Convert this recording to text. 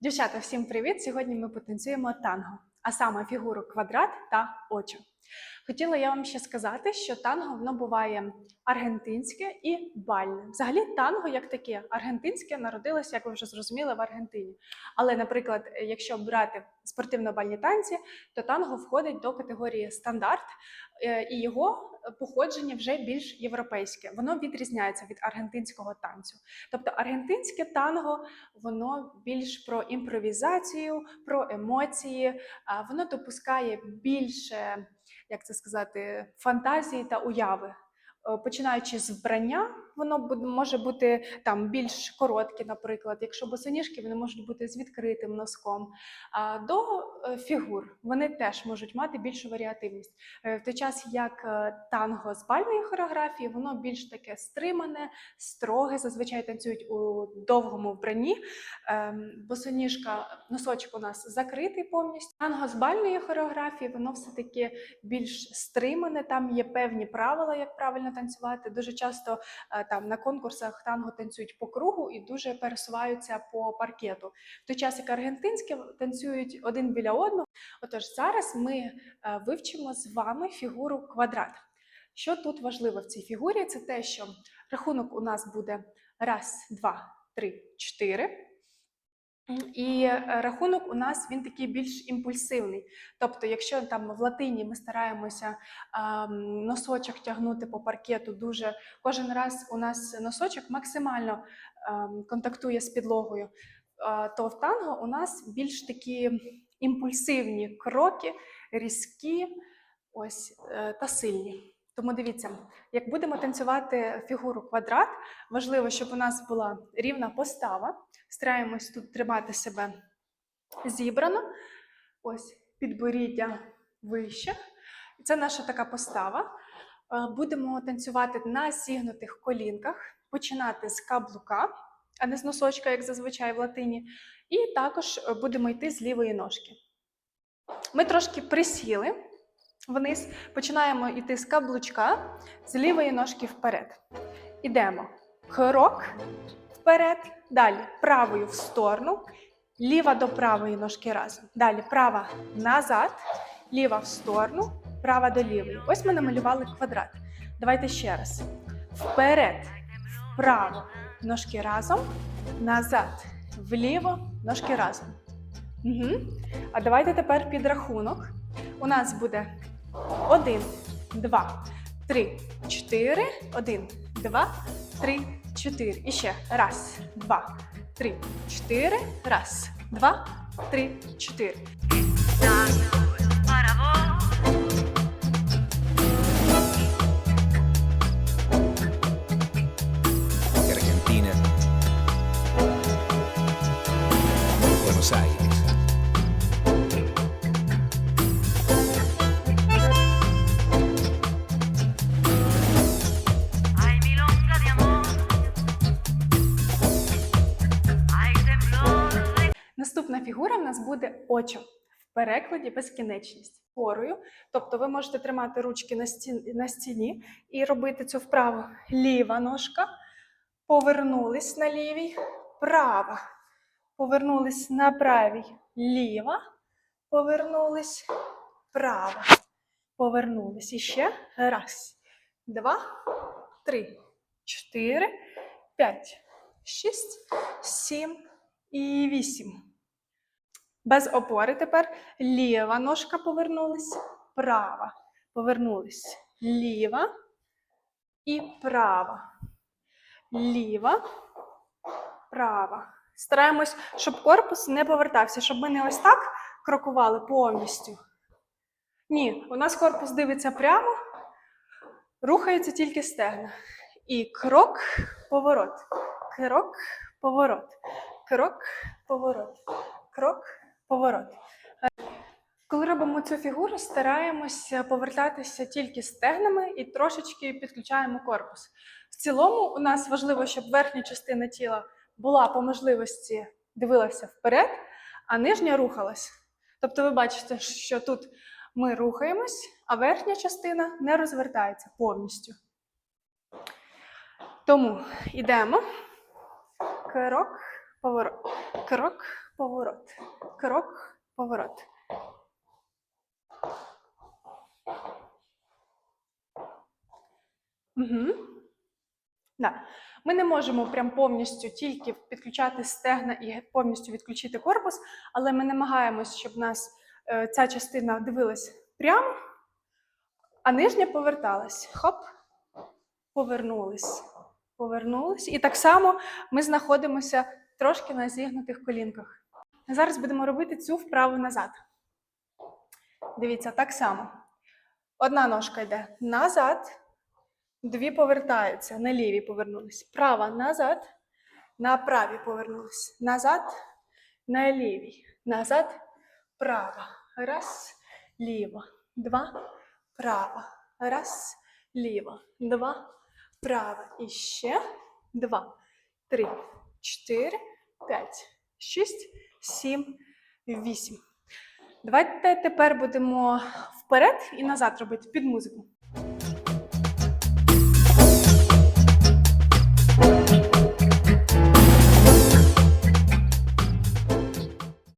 Дівчата, всім привіт! Сьогодні ми потанцюємо танго, а саме фігуру квадрат та очо. Хотіла я вам ще сказати, що танго воно буває аргентинське і бальне. Взагалі, танго як таке аргентинське народилося, як ви вже зрозуміли, в Аргентині. Але, наприклад, якщо брати спортивно-бальні танці, то танго входить до категорії стандарт, е, і його походження вже більш європейське. Воно відрізняється від аргентинського танцю. Тобто аргентинське танго воно більш про імпровізацію, про емоції, а, воно допускає більше, як це сказати, фантазії та уяви. Е, Починаючи з вбрання, воно може бути там більш коротке, наприклад. Якщо босоніжки, вони можуть бути з відкритим носком. А до е, фігур вони теж можуть мати більшу варіативність. Е, В той час як танго з бальної хореографії, воно більш таке стримане, строге. Зазвичай танцюють у довгому вбранні. Ем, Босоніжка, носочок у нас закритий повністю. Танго з бальної хореографії, воно все-таки більш стримане. Там є певні правила, як правильно танцювати. Дуже часто е, там на конкурсах танго танцюють по кругу і дуже пересуваються по паркету. В той час як аргентинське танцюють один біля одного. Отож, зараз ми е, вивчимо з вами фігуру квадрат. Що тут важливо в цій фігурі? Це те, що рахунок у нас буде раз, два, три, чотири. І е, рахунок у нас він такий більш імпульсивний. Тобто, якщо там в латині ми стараємося а, носочок тягнути по паркету, дуже кожен раз у нас носочок максимально ем, контактує з підлогою, а, то в танго у нас більш такі імпульсивні кроки, різкі ось, е, та сильні. Тому дивіться, як будемо танцювати фігуру квадрат, важливо, щоб у нас була рівна постава. Стараємось тут тримати себе зібрано. Ось підборіддя вище. Це наша така постава. Е, Будемо танцювати на зігнутих колінках, починати з каблука, а не з носочка, як зазвичай в латині. І також будемо йти з лівої ножки. Ми трошки присіли вниз, починаємо йти з каблучка, з лівої ножки вперед. Ідемо. Крок вперед, далі правою в сторону, ліва до правої ножки разом. Далі права назад, ліва в сторону, права до лівої. Ось ми намалювали квадрат. Давайте ще раз. Вперед, вправо, ножки разом, назад, вліво, ножки разом. Угу. А давайте тепер підрахунок. У нас буде 1, 2, 3, 4, 1, 2, 3, 4. І ще раз, два, три, чотири. Раз, два, три, чотири. Нас буде очо. В перекладі безкінечність. Порою. Тобто ви можете тримати ручки на стіні, на стіні і робити цю вправу. Ліва ножка. Повернулись на лівій, права. Повернулись на правій, ліва. Повернулись, права. Повернулись. І ще раз, два, три, чотири, п'ять, шість, сім і вісім. Без опори тепер ліва ножка повернулась, права. Повернулись. Ліва і права. Ліва, права. Стараємось, щоб корпус не повертався, щоб ми не ось так крокували повністю. Ні, у нас корпус дивиться прямо, рухаються тільки стегна. І крок, поворот. Крок, поворот. Крок, поворот. Поворот. Е, Коли робимо цю фігуру, стараємося повертатися тільки стегнами і трошечки підключаємо корпус. В цілому, у нас важливо, щоб верхня частина тіла була по можливості дивилася вперед, а нижня рухалась. Тобто, ви бачите, що тут ми рухаємось, а верхня частина не розвертається повністю. Тому йдемо. Крок, поворот. Крок, поворот. Крок, поворот. Угу. Да. Ми не можемо прям повністю тільки підключати стегна і повністю відключити корпус, але ми намагаємось, щоб у нас е, ця частина дивилась прямо, а нижня поверталась. Хоп, повернулись, повернулись. І так само ми знаходимося трошки на зігнутих колінках. Зараз будемо робити цю вправу назад. Дивіться, так само. Одна ножка йде назад, дві повертаються, на лівій повернулись. Права назад, на правій повернулись. Назад, на лівій. Назад, права. Раз, ліво. Два, права. Раз, ліво. Два, права. І ще. Два, три, чотири, п'ять, шість, сім, вісім. Давайте тепер будемо вперед і назад робити під музику.